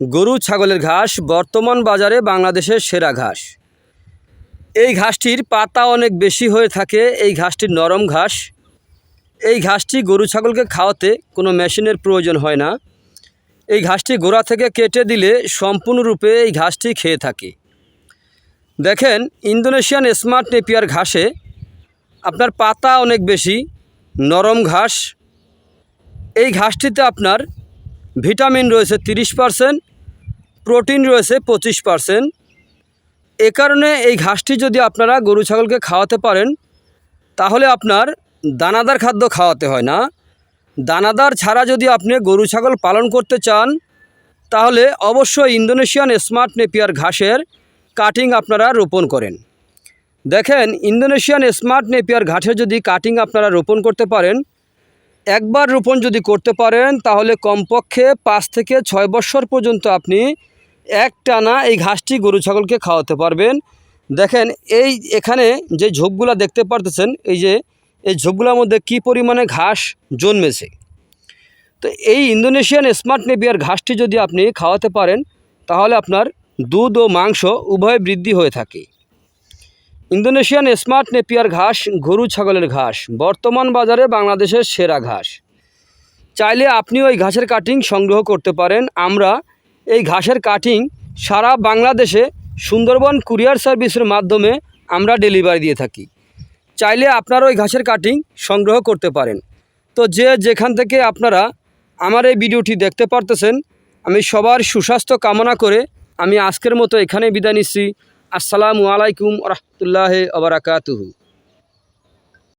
গরু, ছাগলের ঘাস, বর্তমান বাজারে বাংলাদেশের সেরা ঘাস। এই ঘাসটির পাতা অনেক বেশি হয়ে থাকে, এই ঘাসটির নরম ঘাস। এই ঘাসটি গরু, ছাগলকে খাওয়াতে কোনো মেশিনের প্রয়োজন হয় না। এই ঘাসটি গোড়া থেকে কেটে দিলে সম্পূর্ণরূপে এই ঘাসটি খেয়ে থাকে। দেখেন, ইন্দোনেশিয়ান স্মার্ট নেপিয়ার ঘাসে আপনার পাতা অনেক বেশি, নরম ঘাস। এই ঘাসটিতে আপনার ভিটামিন রয়েছে তিরিশ পারসেন্ট প্রোটিন রয়েছে পঁচিশ পারসেন্ট। এ কারণে এই ঘাসটি যদি আপনারা গরু ছাগলকে খাওয়াতে পারেন, তাহলে আপনার দানাদার খাদ্য খাওয়াতে হয় না। দানাদার ছাড়া যদি আপনি গরু ছাগল পালন করতে চান, তাহলে অবশ্যই ইন্দোনেশিয়ান স্মার্ট নেপিয়ার ঘাসের কাটিং আপনারা রোপণ করেন। দেখেন, ইন্দোনেশিয়ান স্মার্ট নেপিয়ার ঘাসের যদি কাটিং আপনারা রোপণ করতে পারেন, একবার রোপণ যদি করতে পারেন, তাহলে কমপক্ষে পাঁচ থেকে ছয় বছর পর্যন্ত আপনি এক টানা এই ঘাসটি গরু ছাগলকে খাওয়াতে পারবেন। দেখেন, এই এখানে যে ঝোপগুলো দেখতে পারতেছেন, এই যে এই ঝোপগুলোর মধ্যে কি পরিমাণে ঘাস জন্মেছে। তো এই ইন্দোনেশিয়ান স্মার্ট নেপিয়ার ঘাসটি যদি আপনি খাওয়াতে পারেন, তাহলে আপনার দুধ ও মাংস উভয় বৃদ্ধি হয়ে থাকে। ইন্দোনেশিয়ান স্মার্ট নেপিয়ার ঘাস গরু ছাগলের ঘাস, বর্তমান বাজারে বাংলাদেশের সেরা ঘাস। চাইলে আপনি ওই ঘাসের কাটিং সংগ্রহ করতে পারেন। আমরা এই ঘাসের কাটিং সারা বাংলাদেশে সুন্দরবন কুরিয়ার সার্ভিসের মাধ্যমে আমরা ডেলিভারি দিয়ে থাকি। চাইলে আপনারা ওই ঘাসের কাটিং সংগ্রহ করতে পারেন। তো যে যেখান থেকে আপনারা আমার এই ভিডিওটি দেখতে পারতেছেন, আমি সবার সুস্বাস্থ্য কামনা করে আমি আজকের মতো এখানে বিদায় নিচ্ছি। আসসালামু আলাইকুম রহমতুল্লাহ আবরাকাতুহু